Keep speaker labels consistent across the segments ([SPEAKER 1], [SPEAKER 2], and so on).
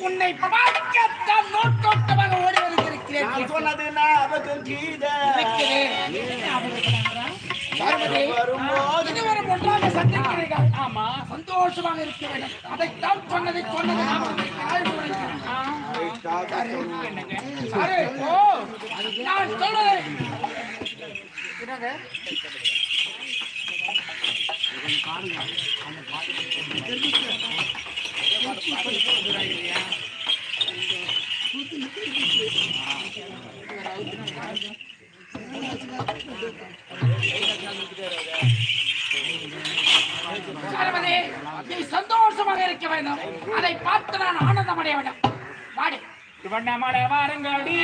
[SPEAKER 1] உன்னை பாதிக்கத்தான் நோக்கோட்டமாக ஓடி வந்திருக்கிறேன்.
[SPEAKER 2] சொன்னதுன்னா அவர்கள் கீதை
[SPEAKER 1] ஆமா சந்தோஷமாக இருக்க வேண்டும் அதைத்தான் சொன்னதை சொன்னது ஞாபகத்தை ஆழ்ந்து உரைக்கிறேன். ஆ, சரி, ஓ, நான் சொல்றதை. என்னங்க? பார்வதி, நீ சந்தோஷமாக இருக்க வேண்டும் அதை பார்த்து நான் ஆனந்தம் அடைய வேண்டும் திருவண்ணாமலை
[SPEAKER 3] சிவண்ணமலை வாருங்கடி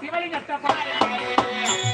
[SPEAKER 3] சிவலிங்கத்தை பாருங்கடி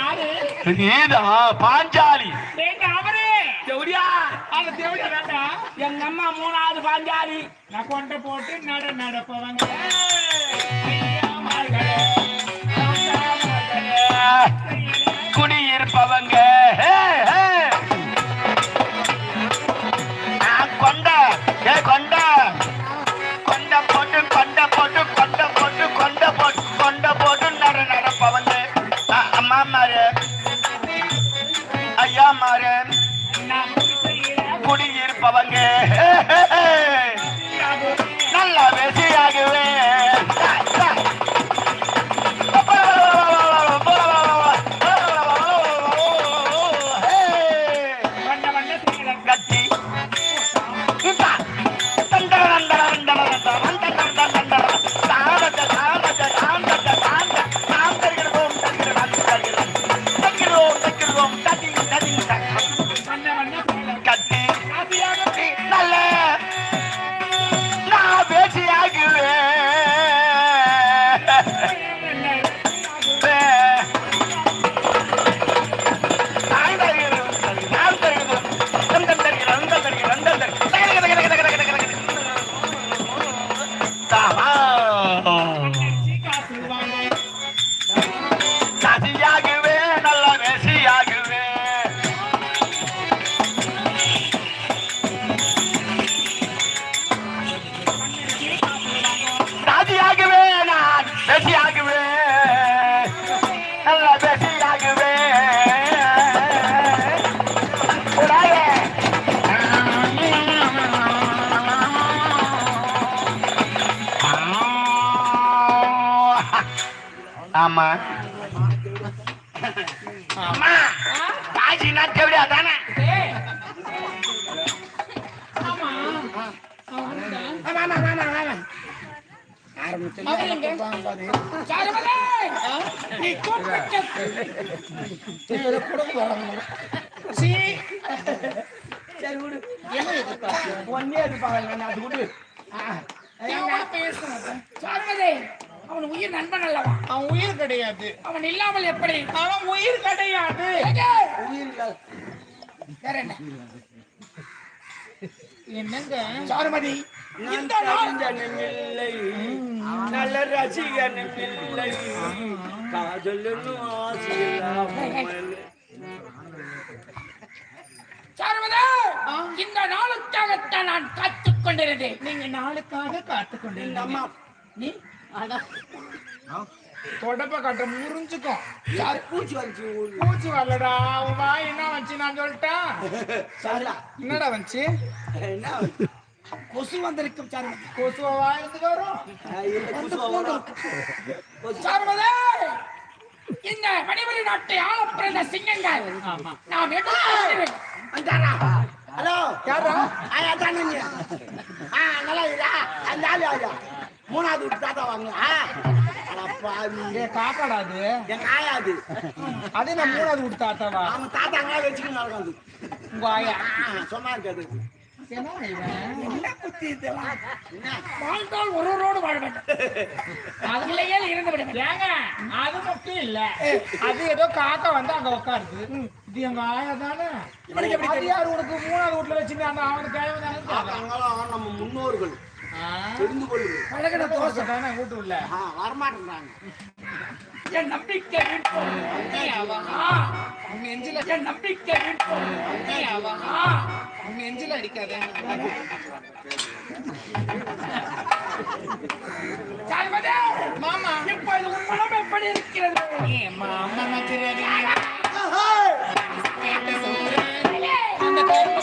[SPEAKER 2] நீதா பாஞ்சாலி.
[SPEAKER 3] அவரு?
[SPEAKER 2] தேவடியா?
[SPEAKER 3] அந்த தேவடியா தாண்டா எங்க அம்மா மூணாவது பாஞ்சாலி. நான் கொண்ட போட்டு நட நடப்பவங்க
[SPEAKER 2] குடியிருப்பவங்க. Hey, hey. ஆமா அம்மா காசினா தேவடி அதானே
[SPEAKER 1] ஏய்,
[SPEAKER 3] ஆமா
[SPEAKER 1] ஆமா, ஆமா, ஆமா, ஆமா. அவர் எங்க? சாருமதி, நீ கூப்பிட்ட
[SPEAKER 3] சீ. ஒன்னே எதிர்பார்க்கல, நான் அது விடு. ஆ, ஏங்க?
[SPEAKER 1] சாருமதி, அவன் உயிர் நண்பன் அல்லவா
[SPEAKER 3] அவன் உயிர் கிடையாது.
[SPEAKER 1] அவன் இல்லாமல் எப்படி?
[SPEAKER 3] அவன் உயிர் கிடையாது?
[SPEAKER 1] வேற என்ன?
[SPEAKER 3] என்னங்க?
[SPEAKER 1] சாருமதி. இந்த நாள்
[SPEAKER 4] இல்லை. நல்ல ரசிகனும் இல்லை. காதலும்
[SPEAKER 1] சாருமதி! இந்த நாளுக்காகத்தான் நான் காத்துக் கொண்டிருந்தேன்
[SPEAKER 3] நீங்க நாளுக்காக காத்து கொண்டிருந்தீங்க
[SPEAKER 1] நீ?
[SPEAKER 3] தொடப்ப கட்ட முறிஞ்சுக்கும்
[SPEAKER 4] பூச்சி வந்துச்சு.
[SPEAKER 3] பூச்சி வரலடா உன் வாய் என்ன வச்சு நான் சொல்லிட்டேன்
[SPEAKER 4] சரிடா.
[SPEAKER 3] என்னடா வந்துச்சு
[SPEAKER 4] என்ன
[SPEAKER 1] கொசு வந்திருக்கும் சாருமதி
[SPEAKER 3] கொசுவ வாயிருந்து வரும்.
[SPEAKER 1] சாருமதி இந்த மணிமணி நாட்டை ஆள பிறந்த சிங்கங்கள்
[SPEAKER 3] ஆமா
[SPEAKER 1] நாம் எடுத்து
[SPEAKER 4] வந்தாரா? ஹலோ
[SPEAKER 3] யாரா
[SPEAKER 4] ஆ, அதான் நீங்க. ஆ, நல்லா இருக்கா? அந்த ஆளு? மூணாவது வீட்டு தாத்தா வாங்க ஆ, அட பாவி.
[SPEAKER 3] ஏ காக்காடா அது?
[SPEAKER 4] எங்க ஆயா அது.
[SPEAKER 3] அது நான் மூணாவது விட்டு தாத்தாவா
[SPEAKER 4] அவன் தாத்தா அங்கே வச்சுக்கிட்டு நடக்காது
[SPEAKER 3] உங்க ஆயா?
[SPEAKER 4] சொன்னா இருக்காது.
[SPEAKER 1] ஒருவரோடு வாழ வேண்டும் அது இல்லையே இருந்து
[SPEAKER 3] அது மட்டும் இல்ல. அது ஏதோ காக்கா வந்து அங்க உட்காருது இது எங்க ஆயா தானே? யார் உனக்கு மூணாவது வீட்டுல வச்சுட்டு அந்த அவனுக்கு தேவை
[SPEAKER 4] நம்ம முன்னோர்கள். தெரிந்து கொள்ளுங்க
[SPEAKER 1] பழகின தோசை
[SPEAKER 3] தானே வீட்டு உள்ள?
[SPEAKER 4] வரமாட்டேங்கிறாங்க
[SPEAKER 1] என் நம்பிக்கை
[SPEAKER 3] உங்க நெஞ்சில
[SPEAKER 1] என் நம்பிக்கை
[SPEAKER 3] உங்க நெஞ்சில அடிக்காத. மாமா.
[SPEAKER 1] இப்பொழுது உன் மனம் எப்படி இருக்கிறது?
[SPEAKER 3] மாமா
[SPEAKER 1] ஏலே,
[SPEAKER 3] அந்த கருப்பு